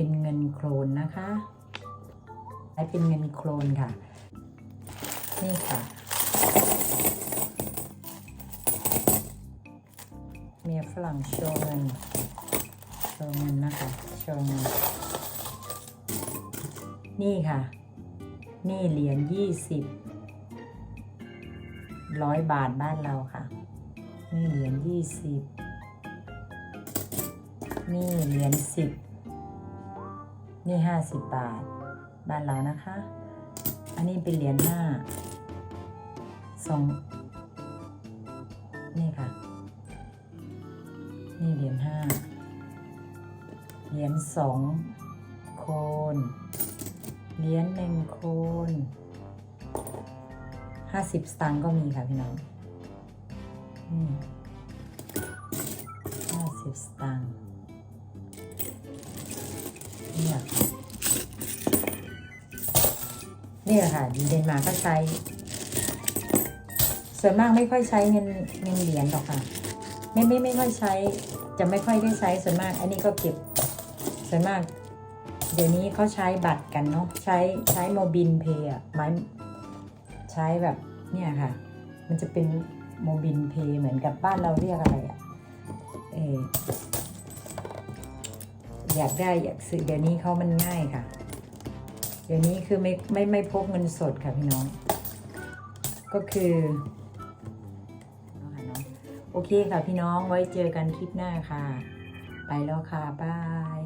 เป็นเงินโครนนะคะใช้เป็นเงินโครนค่ะ นี่ค่ะเมียฝรั่งโชว์เงินโชว์เงินนะคะโชว์เงินนี่ค่ะ นี่เหรียญยี่สิบร้อยบาทบ้านเราค่ะ นี่เหรียญยี่สิบนี่เหรียญสิบ นี่ห้าสิบบาท บ้านเรานะคะ อันนี้เป็นเหรียญห้าสองนี่ค่ะ นี่เหรียญห้าเหรียญสองโคนเหรียญหนึ่งโคนห้าสิบสตางค์ก็มีค่ะพี่น้องห้าสิบสตางค์ เนี่ยเนี่ยค่ะดีเดนมาร์กก็ใช้ ส่วนมากไม่ค่อยใช้เงินเงินเหรียญหรอกค่ะ ไม่ไม่ไม่ค่อยใช้ จะไม่ค่อยได้ใช้ส่วนมาก อันนี้ก็เก็บ ส่วนมาก เดี๋ยวนี้เขาใช้บัตรกันเนาะใช้ใช้โมบินเพย์อะไม้ใช้แบบเนี่ยค่ะ มันจะเป็นโมบินเพย์เหมือนกับบ้านเราเรียกอะไรอะเออ อยากได้อยากซื้อเดี๋ยวนี้เขามันง่ายค่ะ เดี๋ยวนี้คือไม่ไม่ไม่พกเงินสดค่ะพี่น้อง ก็คือโอเคค่ะพี่น้องไว้เจอกันคลิปหน้าค่ะ ไปแล้วค่ะบาย